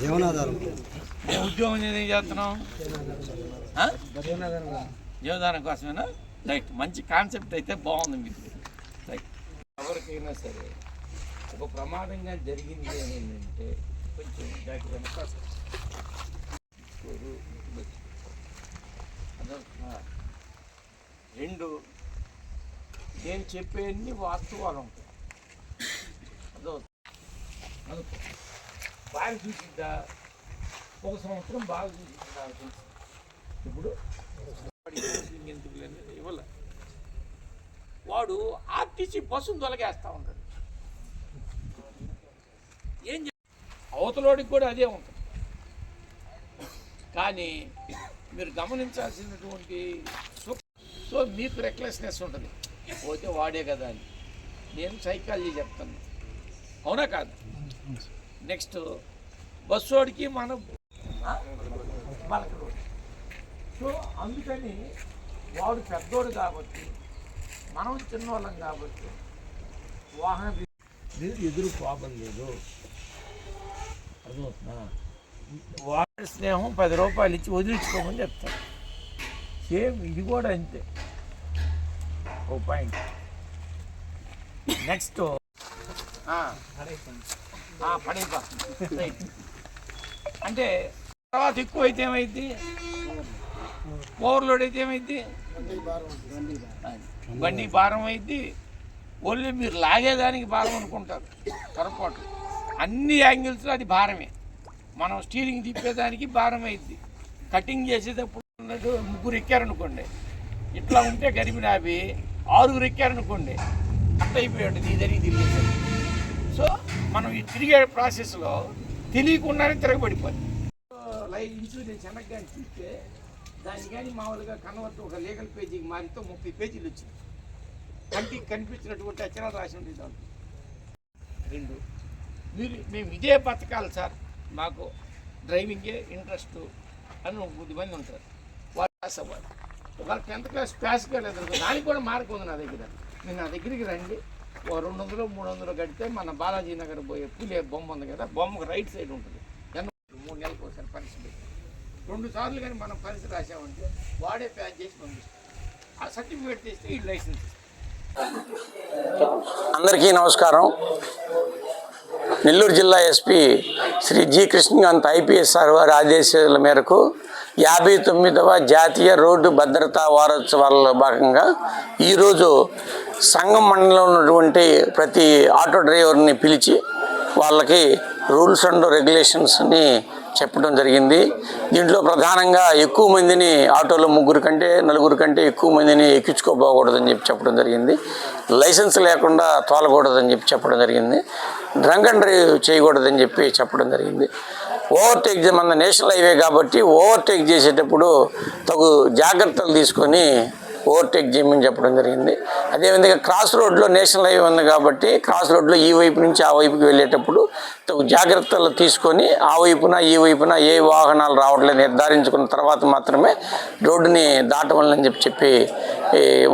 జీవనాధారం. ఉద్యోగం ఏం చేస్తున్నాం? జీవనాధారం కోసమేనా? రైట్ మంచి కాన్సెప్ట్ అయితే బాగుంది మీకు. రైట్. ఎవరికైనా సరే ఒక ప్రమాదంగా జరిగింది అని ఏంటంటే కొంచెం జాగ్రత్త అదొక రెండు నేను చెప్పేవన్నీ వాస్తవాలు ఉంటాయి. అదో అనుకో బాగా చూసిందా ఒక సంవత్సరం బాగా చూసిందా ఇప్పుడు ఎందుకు ఇవ్వాల. వాడు ఆర్టీసీ బస్సును తొలగేస్తా ఉంటాడు. ఏం అవతలోడికి కూడా అదే ఉంటుంది. కానీ మీరు గమనించాల్సినటువంటి సో మీకు రెక్లెస్నెస్ ఉంటుంది. పోతే వాడే కదా అని. నేను సైకాలజీ చెప్తాను. అవునా కాదు? నెక్స్ట్ బస్సోడికి మనం సో అందుకని వాడు పెద్దోడు కాబట్టి మనం చిన్నవాళ్ళం కాబట్టి వాహన ఎదురు కోపం లేదు. అర్థమవుతుందా? వాడి స్నేహం పది రూపాయలు ఇచ్చి వదిలించుకోమని చెప్తాను సేమ్ ఇది కూడా అంతే. ఓ పాయింట్. నెక్స్ట్. పడైపోతుంది అంటే తర్వాత ఎక్కువ అయితే ఏమైంది ఓవర్లోడ్ అయితే ఏమైంది బండి భారం అయింది ఓన్లీ మీరు లాగేదానికి భారం అనుకుంటారు. పొరపాటు. అన్ని యాంగిల్స్లో అది భారమే. మనం స్టీరింగ్ తిప్పేదానికి భారం అయింది కటింగ్ చేసేటప్పుడు ఉన్నట్టు ముగ్గురు ఎక్కారనుకోండి. ఇట్లా ఉంటే గరిమినాభి ఆరుగురు ఎక్కారనుకోండి. అట్ట అయిపోయాడు నీ తిరిగేసరికి సో మనం ఈ తిరిగే ప్రాసెస్లో తెలియకుండానే తిరగబడిపోయింది లైఫ్ ఇన్సూరెన్స్ వెనక్కి కానీ చూస్తే దాన్ని కానీ మామూలుగా కన్వర్ట్ ఒక లీగల్ పేజీకి మారితే ముప్పై పేజీలు వచ్చింది కంటికి కనిపించినటువంటి అక్షరాలు రాసి ఉండేది దాంట్లో. రెండు మీరు మేము ఇదే బతకాలి సార్. మాకు డ్రైవింగే ఇంట్రెస్ట్ అని ఒక కొద్దిమంది ఉంటారు. వాళ్ళు పాస్ అవ్వాలి ఒకవేళ టెన్త్ క్లాస్ పాస్ కాలేదు దానికి కూడా మార్కు ఉంది నా దగ్గర. మీరు నా దగ్గరికి రండి. ఓ రెండు వందలు మూడు వందలు కడితే మన బాలాజీ నగర్ పోయే పులే బొమ్మ ఉంది కదా బొమ్మకు రైట్ సైడ్ ఉంటుంది. మూడు నెలలకు ఒకసారి పరీక్ష పెట్టి రెండు సార్లు కానీ మనం పరీక్ష రాసామంటే వాడే ప్యాక్ చేసి పంపిస్తాం. ఆ సర్టిఫికేట్ తీస్తే ఈ లైసెన్స్ అందరికీ నమస్కారం. నెల్లూరు జిల్లా SP Shri G Krishnakanth IPS sir వారి ఆదేశాల మేరకు యాభై తొమ్మిదవ జాతీయ రోడ్డు భద్రతా వారోత్సవాలలో భాగంగా ఈరోజు సంఘం మండలంలో ఉన్నటువంటి ప్రతి ఆటో డ్రైవర్ని పిలిచి వాళ్ళకి రూల్స్ అండ్ రెగ్యులేషన్స్ని చెప్పడం జరిగింది. దీంట్లో ప్రధానంగా ఎక్కువ మందిని ఆటోలో ముగ్గురు కంటే నలుగురు కంటే ఎక్కువ మందిని ఎక్కించుకోపోకూడదని చెప్పి చెప్పడం జరిగింది. లైసెన్స్ లేకుండా తోలకూడదని చెప్పి చెప్పడం జరిగింది. డ్రంక్ అండ్ డ్రైవ్ చేయకూడదని చెప్పి చెప్పడం జరిగింది. ఓవర్టేక్ మన నేషనల్ హైవే కాబట్టి ఓవర్టేక్ చేసేటప్పుడు తగు జాగ్రత్తలు తీసుకొని ఓవర్టేక్ చేయమని చెప్పడం జరిగింది. అదేవిధంగా క్రాస్ రోడ్లో నేషనల్ హైవే ఉంది కాబట్టి క్రాస్ రోడ్లో ఈ వైపు నుంచి ఆ వైపుకి వెళ్ళేటప్పుడు తగు జాగ్రత్తలు తీసుకొని ఆ వైపున ఈ వైపున ఏ వాహనాలు రావట్లేదు నిర్ధారించుకున్న తర్వాత మాత్రమే రోడ్డుని దాటవాలని చెప్పి చెప్పి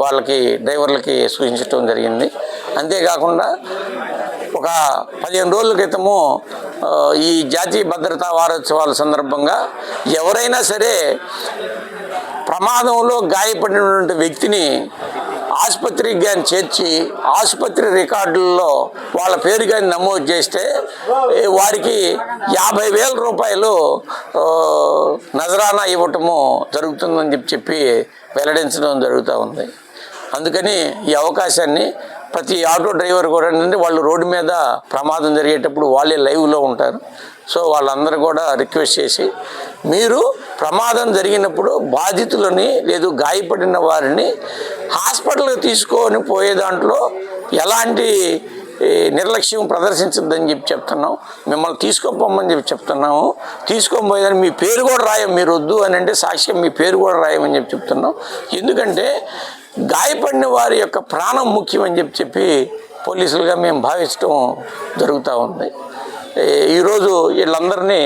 వాళ్ళకి డ్రైవర్లకి సూచించడం జరిగింది. అంతేకాకుండా ఒక పదిహేను రోజుల క్రితము ఈ జాతీయ భద్రతా వారోత్సవాల సందర్భంగా ఎవరైనా సరే ప్రమాదంలో గాయపడినటువంటి వ్యక్తిని ఆసుపత్రికి కానీ చేర్చి ఆసుపత్రి రికార్డుల్లో వాళ్ళ పేరు కానీ నమోదు చేస్తే వారికి యాభై వేల రూపాయలు నజరానా ఇవ్వటము జరుగుతుందని చెప్పి చెప్పి వెల్లడించడం జరుగుతూ ఉంది. అందుకని ఈ అవకాశాన్ని ప్రతి ఆటో డ్రైవర్ కూడా ఏంటంటే వాళ్ళు రోడ్డు మీద ప్రమాదం జరిగేటప్పుడు వాళ్ళే లైవ్లో ఉంటారు. సో వాళ్ళందరూ కూడా రిక్వెస్ట్ చేసి మీరు ప్రమాదం జరిగినప్పుడు బాధితులని లేదు గాయపడిన వారిని హాస్పిటల్కి తీసుకొని పోయే దాంట్లో ఎలాంటి నిర్లక్ష్యం ప్రదర్శించద్దని చెప్పి చెప్తున్నాం. మిమ్మల్ని తీసుకోపోమని చెప్పి చెప్తున్నాము. తీసుకోపోయేదని మీ పేరు కూడా రాయం మీరు వద్దు అని అంటే సాక్ష్యం మీ పేరు కూడా రాయమని చెప్పి చెప్తున్నాం. ఎందుకంటే గాయపడిన వారి యొక్క ప్రాణం ముఖ్యం అని చెప్పి చెప్పి పోలీసులుగా మేము భావించడం జరుగుతూ ఉంది. ఈరోజు వీళ్ళందరినీ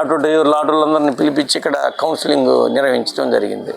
అటు ఆటో డ్రైవర్లు ఆటోలందరినీ పిలిపించి ఇక్కడ కౌన్సిలింగ్ నిర్వహించడం జరిగింది.